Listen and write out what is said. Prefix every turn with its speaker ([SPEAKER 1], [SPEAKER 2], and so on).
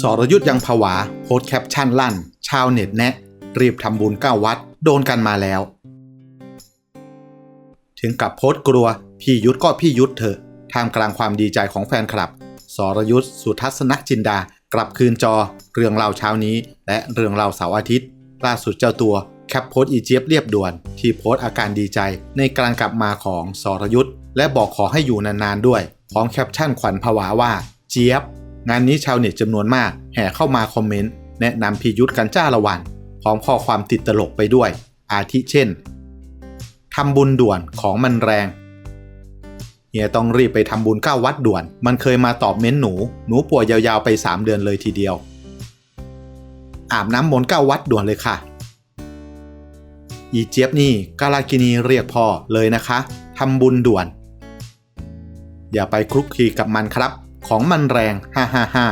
[SPEAKER 1] สรยุทธ์ยังผวา โพสต์แคปชั่นลั่น ชาวเน็ตแนะ รีบทำบุญเก้าวัด โดนกันมาแล้ว ถึงกับโพสต์กลัว พี่ยุทธก็พี่ยุทธเถอะท่ามกลางความดีใจของแฟนคลับ สรยุทธ์สุทัศนจินดา กลับคืนจอ เรื่องเล่าเช้านี้ และเรื่องเล่าเสาร์อาทิตย์ ล่าสุดเจ้าตัวแคปโพสอีเจี๊ยบเรียบด่วน ที่โพสต์อาการดีใจในการกลับมาของสรยุทธ์และบอกขอให้อยู่นานๆด้วยพร้อมแคปชั่นขวัญผวาว่า เจี๊ยบ งานนี้ชาวเน็ตจำนวนมากแห่เข้ามาคอมเมนต์แนะนำพียุทธกันจ้าละวัน พร้อมข้อความติดตลกไปด้วย อาทิเช่นทำบุญด่วนของมันแรงเฮียต้องรีบไปทำบุญเก้าวัดด่วน มันเคยมาตอบเม้นหนู หนูป่วยยาวๆไป 3 เดือนเลยทีเดียว อาบน้ำมนต์เก้าวัดด่วนเลยค่ะ อีเจี๊ยบนี่กาลากินีเรียกพ่อเลยนะคะทำบุญด่วน อย่าไปคลุกคลีกับมันครับ ของมันแรง ฮ่าฮ่าฮ่า